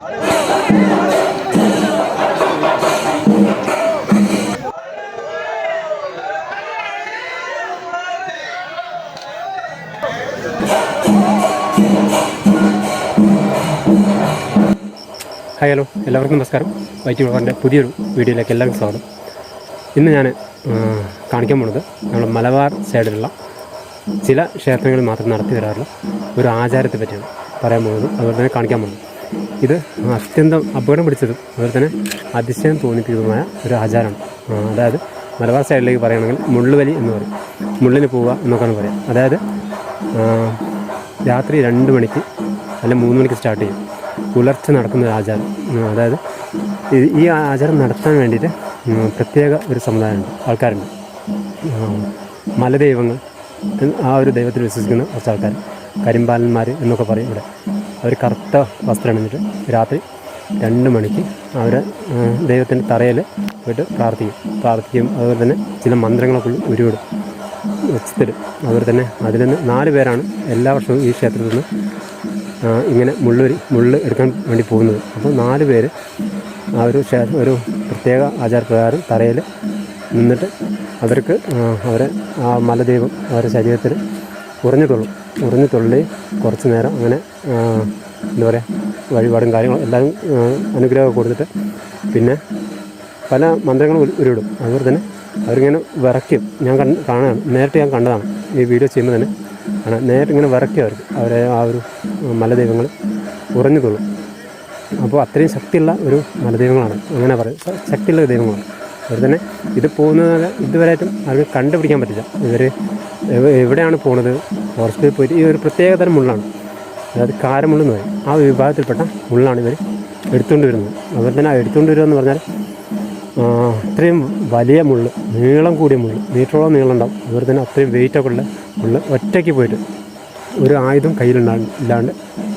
Hi hello. എല്ലാവർക്കും നമസ്കാരം. White വിളവാന്റെ പുതിയൊരു വീഡിയോയിലേക്ക് എല്ലാവർക്കും സ്വാഗതം. ഇന്ന് ഞാൻ കാണിക്കാൻ പോണത് നമ്മൾ മലബാർ സൈഡിലുള്ള ചില ക്ഷേത്രങ്ങളിൽ മാത്രം നടത്തി വരാറുള്ള ഒരു ആചാരത്തെ പറ്റിയാണ് പറയാൻ പോകുന്നത്. അതുപോലെ തന്നെ കാണിക്കാൻ പോകുന്നത് ഇത് അത്യന്തം അപകടം പിടിച്ചതും അതുപോലെ തന്നെ അതിശയം തോന്നിപ്പിക്കുന്നതുമായ ഒരു ആചാരമാണ്. അതായത് മലബാർ സൈഡിലേക്ക് പറയുകയാണെങ്കിൽ മുള്ളുവലി എന്ന് പറയും. മുള്ളിന് പോവുക എന്നൊക്കെയാണ് പറയാം അതായത് രാത്രി രണ്ട് മണിക്ക് അല്ലെങ്കിൽ മൂന്ന് മണിക്ക് സ്റ്റാർട്ട് ചെയ്യും. പുലർച്ചെ നടക്കുന്ന ഒരു ആചാരം. അതായത് ഈ- ആചാരം നടത്താൻ വേണ്ടിയിട്ട് പ്രത്യേക ഒരു സമുദായമുണ്ട് ആൾക്കാരുണ്ട്. മലദൈവങ്ങൾ ആ ഒരു ദൈവത്തിൽ വിശ്വസിക്കുന്ന കുറച്ച് ആൾക്കാർ കരിമ്പാലന്മാർ എന്നൊക്കെ പറയും ഇവിടെ. അവർ കറുത്ത വസ്ത്രം അണിഞ്ഞിട്ട് രാത്രി രണ്ട് മണിക്ക് അവർ ദൈവത്തിന്റെ തറയിൽ പോയിട്ട് പ്രാർത്ഥിക്കും. പ്രാർത്ഥിക്കും. അതുപോലെ തന്നെ ചില മന്ത്രങ്ങളൊക്കെ ഉരുവിടും. വെച്ചിത്തിടും അതുപോലെ തന്നെ അതിൽ നിന്ന് നാല് പേരാണ് എല്ലാ വർഷവും ഈ ക്ഷേത്രത്തിൽ നിന്ന് ഇങ്ങനെ മുള്ളൂരി മുള്ള് എടുക്കാൻ വേണ്ടി പോകുന്നത്. അപ്പോൾ നാല് പേര് ആ ഒരു ഒരു പ്രത്യേക ആചാരപ്രകാരം തറയിൽ നിന്നിട്ട് അവർക്ക് അവരെ ആ മലദൈവം അവരുടെ ശരീരത്തിൽ കുറഞ്ഞിട്ടുള്ളൂ. ഉറഞ്ഞു തുള്ളി കുറച്ച് നേരം അങ്ങനെ എന്താ പറയുക വഴിപാടും കാര്യങ്ങളും എല്ലാവരും അനുഗ്രഹമൊക്കെ കൊടുത്തിട്ട് പിന്നെ പല മന്ത്രങ്ങളും ഉരുവിടും. അതുപോലെ തന്നെ അവരിങ്ങനെ വിറയ്ക്കും. ഞാൻ കണ്ട് കാണാൻ നേരിട്ട് ഞാൻ കണ്ടതാണ് ഈ വീഡിയോ ചെയ്യുമ്പോൾ തന്നെ. ആണ് നേരിട്ട് ഇങ്ങനെ വിറയ്ക്കും അവർക്ക്. അവരെ ആ ഒരു മലദൈവങ്ങൾ ഉറഞ്ഞു തുള്ളും. അപ്പോൾ അത്രയും ശക്തിയുള്ള ഒരു മലദൈവങ്ങളാണ്. അങ്ങനെ പറയും. ശക്തിയുള്ള ദൈവങ്ങളാണ്. അതുപോലെ തന്നെ ഇത് പോകുന്നത് ഇതുവരെയായിട്ടും അവർക്ക് കണ്ടുപിടിക്കാൻ പറ്റില്ല. ഇവർ എവിടെയാണ് പോണത്? ഫോറസ്റ്റിൽ പോയിട്ട് ഈ ഒരു പ്രത്യേകതരം മുള്ളാണ്. അതായത് കാരമുള്ളെന്ന് പറയും. ആ വിഭാഗത്തിൽപ്പെട്ട മുള്ളാണ് ഇവർ എടുത്തുകൊണ്ട് വരുന്നത്. അതുപോലെ തന്നെ എടുത്തുകൊണ്ട് വരിക എന്ന് പറഞ്ഞാൽ അത്രയും വലിയ മുള്ള് നീളം കൂടിയ മുള്ള് മീറ്ററോളം നീളം ഉണ്ടാവും. അതുപോലെ തന്നെ അത്രയും വെയിറ്റൊക്കെ ഉള്ള മുള്ള് ഒറ്റയ്ക്ക് പോയിട്ട് ഒരു ആയുധം കയ്യിലുണ്ടാകും ഇല്ലാണ്ട്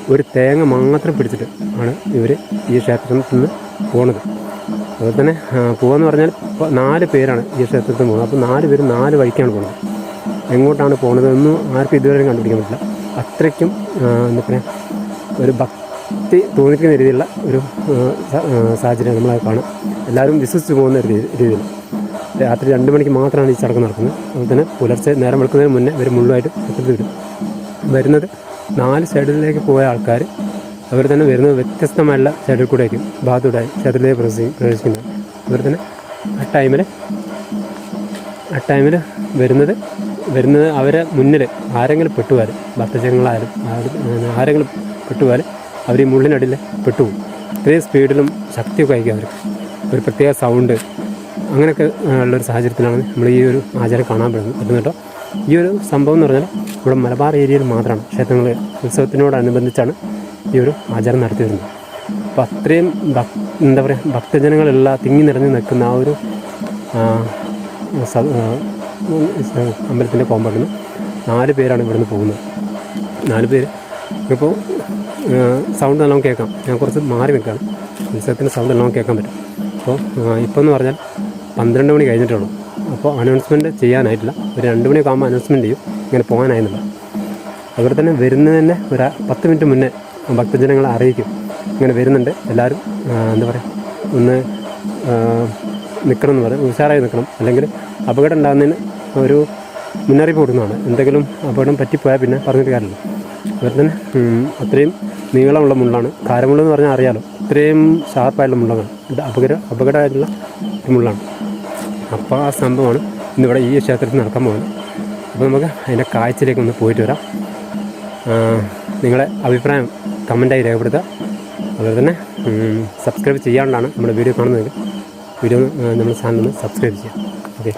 ഒരു തേങ്ങ മാത്രം പിടിച്ചിട്ട് ആണ് ഇവർ ഈ ക്ഷേത്രത്തിൽ നിന്ന് പോണത്. അതുപോലെ തന്നെ ആ, പോകാന്ന് പറഞ്ഞാൽ നാല് പേരാണ് ഈ ക്ഷേത്രത്തിൽ പോകുന്നത് അപ്പോൾ നാല് പേര് നാല് വഴിക്കാണ് പോകുന്നത് എങ്ങോട്ടാണ് പോകുന്നത് എന്നും ആർക്കും ഇതുവരെ കണ്ടുപിടിക്കാൻ പറ്റില്ല. അത്രയ്ക്കും എന്താ പറയുക ഒരു ഭക്തി തോന്നിക്കുന്ന രീതിയിലുള്ള ഒരു സാഹചര്യം നമ്മളെ കാണാം. എല്ലാവരും വിശ്വസിച്ച് പോകുന്ന ഒരു രീതിയിൽ രാത്രി രണ്ട് മണിക്ക് മാത്രമാണ് ഈ ചടങ്ങ് നടക്കുന്നത്. അതുപോലെ തന്നെ പുലർച്ചെ നേരം വെളുക്കുന്നതിന് മുന്നേ ഇവർ മുള്ളുമായിട്ട് എത്തിട്ട് വിടും വരുന്നത് നാല് സൈഡിലേക്ക് പോയ ആൾക്കാർ അവർ തന്നെ വരുന്നത് വ്യത്യസ്തമായുള്ള സൈഡിൽ കൂടെ ആയിരിക്കും ഭാഗത്തൂടെ ക്ഷേത്രത്തിലേക്ക് പ്രവേശി പ്രവേശിക്കുന്നത്. അതുപോലെ തന്നെ ആ ടൈമിൽ ആ ടൈമിൽ വരുന്നത് വരുന്നത് അവരെ മുന്നിൽ ആരെങ്കിലും പെട്ടുപോയാൽ ഭക്തജനങ്ങളായാലും ആര് ആരെങ്കിലും പെട്ടുപോയാൽ അവർ ഈ മുള്ളിനടിയിൽ പെട്ടുപോകും. ഇത്രയും സ്പീഡിലും ശക്തിയൊക്കെ ആയിരിക്കും അവർക്ക്. ഒരു പ്രത്യേക സൗണ്ട് അങ്ങനെയൊക്കെ ഉള്ളൊരു സാഹചര്യത്തിലാണ് നമ്മൾ ഈ ഒരു ആചാരം കാണാൻ പറ്റുന്നത്. പറ്റുന്നുണ്ടോ ഈ ഒരു സംഭവം എന്ന് പറഞ്ഞാൽ ഇവിടെ മലബാർ ഏരിയയിൽ മാത്രമാണ് ക്ഷേത്രങ്ങൾ ഉത്സവത്തിനോടനുബന്ധിച്ചാണ് ഈ ഒരു ആചാരം നടത്തി വരുന്നത്. അപ്പോൾ അത്രയും ഭക് എന്താ പറയുക ഭക്തജനങ്ങളെല്ലാം തിങ്ങി നിറഞ്ഞു നിൽക്കുന്ന ആ ഒരു അമ്പലത്തിന്റെ കോമ്പൗണ്ടിൽ നാല് പേരാണ് ഇവിടുന്ന് പോകുന്നത്. നാല് പേര്. ഇപ്പോൾ സൗണ്ട് നല്ലോണം കേൾക്കാം. ഞാൻ കുറച്ച് മാറി നിൽക്കുകയാണ് ഉത്സവത്തിന്റെ സൗണ്ട് നല്ലോണം കേൾക്കാൻ പറ്റും. അപ്പോൾ ഇപ്പോൾ എന്ന് പറഞ്ഞാൽ പന്ത്രണ്ട് മണി കഴിഞ്ഞിട്ടുള്ളൂ അപ്പോൾ അനൗൺസ്മെന്റ് ചെയ്യാനായിട്ടില്ല. ഒരു രണ്ട് മണിയൊക്കെ ആകുമ്പോൾ അനൗൺസ്മെന്റ് ചെയ്യും. ഇങ്ങനെ പോകാനായിരുന്നില്ല അതുപോലെ തന്നെ വരുന്നത് തന്നെ ഒരു പത്ത് മിനിറ്റ് മുന്നേ ഭക്തജനങ്ങളെ അറിയിക്കും. ഇങ്ങനെ വരുന്നുണ്ട്. എല്ലാവരും എന്താ പറയുക ഒന്ന് നിൽക്കണം എന്ന് പറയും. ഉഷാറായി നിൽക്കണം. അല്ലെങ്കിൽ അപകടം ഉണ്ടാകുന്നതിന് ഒരു മുന്നറിയിപ്പ് കൊടുക്കുന്നതാണ്. എന്തെങ്കിലും അപകടം പറ്റിപ്പോയാൽ പിന്നെ പറഞ്ഞിട്ട് കാര്യമില്ല. അതുപോലെ തന്നെ അത്രയും നീളമുള്ള മുള്ളാണ്. കാരമുള്ളെന്ന് പറഞ്ഞാൽ അറിയാലോ ഇത്രയും ഷാർപ്പായിട്ടുള്ള മുള്ളാണ്. അപകട അപകടമായിട്ടുള്ള മുള്ളാണ്. അപ്പോൾ ആ സംഭവമാണ് ഇന്നിവിടെ ഈ ക്ഷേത്രത്തിൽ നടക്കാൻ പോകുന്നത്. അപ്പോൾ നമുക്ക് അതിന്റെ കാഴ്ചയിലേക്ക് ഒന്ന് പോയിട്ട് വരാം. നിങ്ങളുടെ നിങ്ങളെ അഭിപ്രായം കമന്റായി രേഖപ്പെടുത്തുക. അതുപോലെ തന്നെ സബ്സ്ക്രൈബ് ചെയ്യാണ്ടാണ് നമ്മുടെ വീഡിയോ കാണുന്നത്. വീഡിയോ നമ്മുടെ ചാനൽ ഒന്ന് സബ്സ്ക്രൈബ് ചെയ്യാം ഓക്കെ.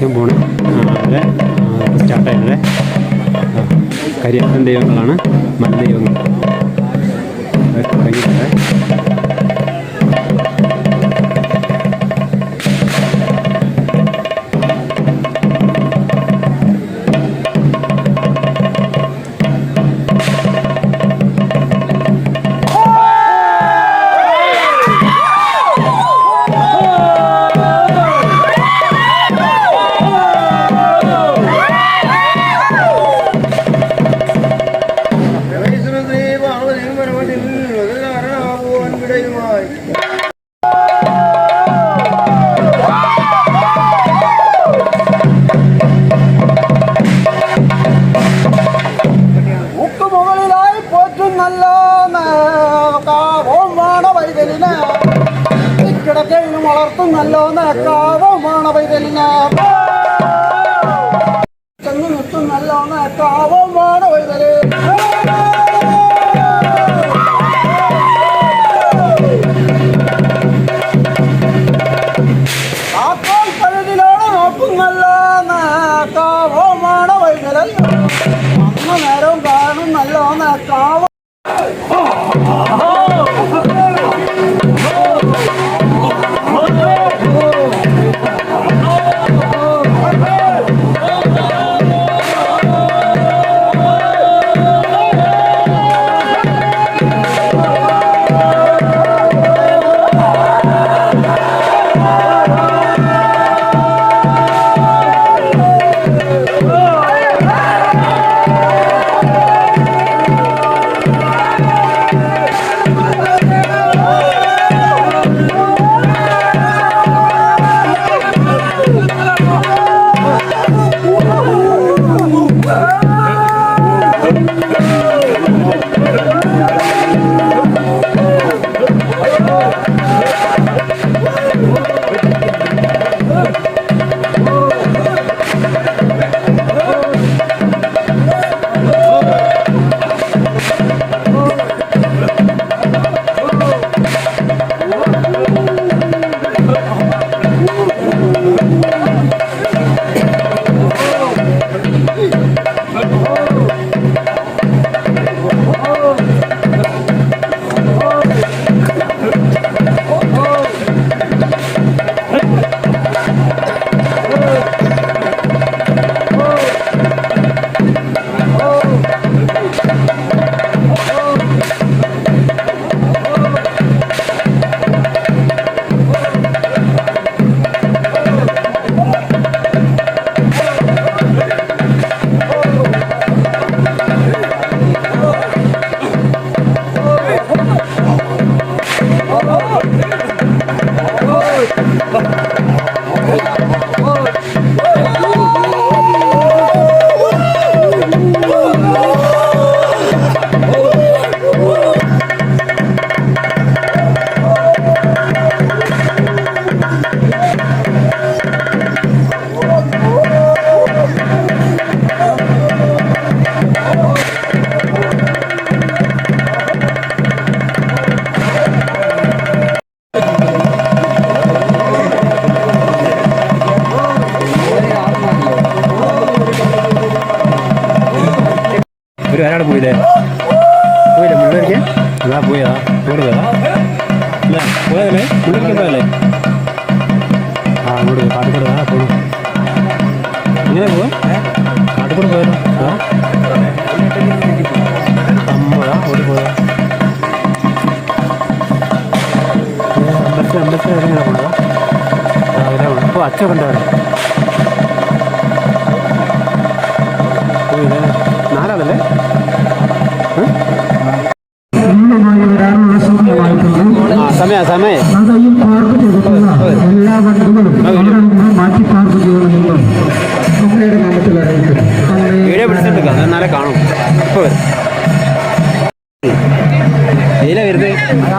വലിക്കാൻ പോണ് അവിടെ സ്റ്റാർട്ടായിട്ടുണ്ട് കരിയാത്തൻ ദൈവങ്ങളാണ് മല ദൈവങ്ങൾ. തുടങ്ങിയിട്ടുണ്ട്. മുക്കുമുകളിലായി പോറ്റും നല്ല കാവോമാണ് വൈതലിന് കിടക്കയിൽ വളർത്തും നല്ല കാവോമാണ് വൈതലിന് ചെന്ന് നിൽക്കും നല്ല കാവോമാണ് വൈതല് 老们搞 போயிடு. போயிடு முள்ள இருக்கேன் அதான் போயா? போடுதா? இல்லை போயதில்லை முள்ளிருக்கா இல்லை ஆ போடு காட்டுக்கூட தான் போடும் எங்கே போ? காட்டுக்கூட போயிடும் அம்மா ஓடி போதும் அம்பத்து அம்பத்து இறங்கிட போடுவோம் அதில் ரொம்ப அச்சம் கொண்டாடுறேன்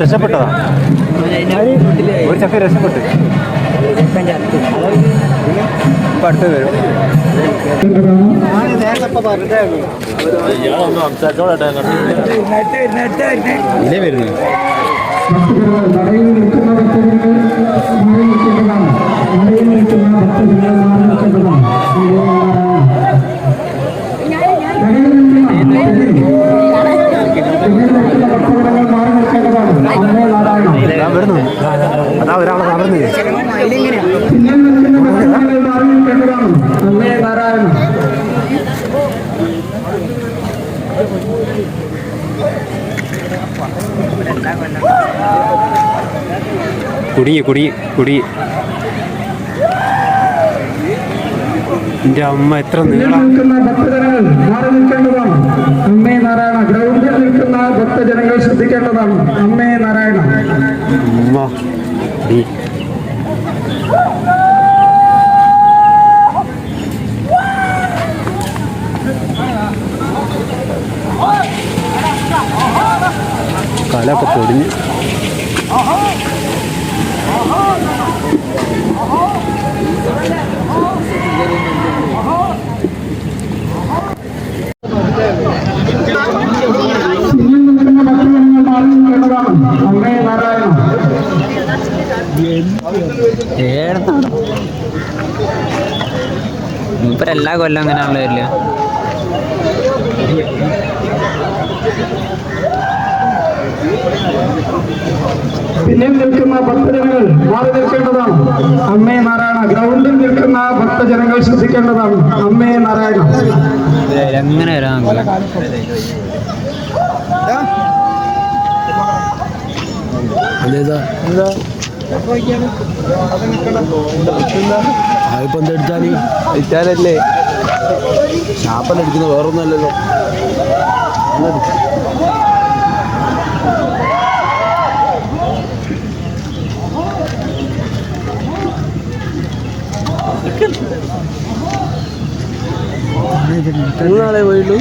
രക്ഷപ്പെട്ടതാ? ഒരു ചക്ക രക്ഷപ്പെട്ടു. ഇപ്പം അടുത്ത് വരും. ഇതേ വരുന്നു ഒരാളെ നടന്നു കുടുങ്ങി കുടുങ്ങി കുടുങ്ങി. എന്റെ അമ്മ എത്ര നിൽക്കുന്ന ഭക്തജനങ്ങൾ മാറി നിൽക്കേണ്ടതാണ്. അമ്മേ നാരായണ ഗ്രൗണ്ടിൽ നിൽക്കുന്ന ഭക്തജനങ്ങൾ ശ്രദ്ധിക്കേണ്ടതാണ്. അമ്മേ നാരായണ. അമ്മ കുടുങ്ങി കാലൊക്കെ പൊടിഞ്ഞ് പിന്നിൽ മൂപ്പരെല്ലാ കൊല്ലം അങ്ങനെ അങ്ങനെയാണല്ലോ വരില്ല? പിന്നെയും നിൽക്കുന്ന ഭക്തജനങ്ങൾ മാറി നിൽക്കേണ്ടതാണ്. അമ്മേ നാരായണ ഗ്രൗണ്ടിൽ നിൽക്കുന്ന ഭക്തജനങ്ങൾ ശ്രദ്ധിക്കേണ്ടതാണ് അമ്മേ നാരായണ. എങ്ങനെ വരാൻ എന്താ? എടുത്താൽ? എടുത്താലല്ലേ? ഷാപ്പല്ല എടുക്കുന്നത് വേറൊന്നുമല്ലല്ലോ മൂന്നാളെ പോയുള്ളൂ?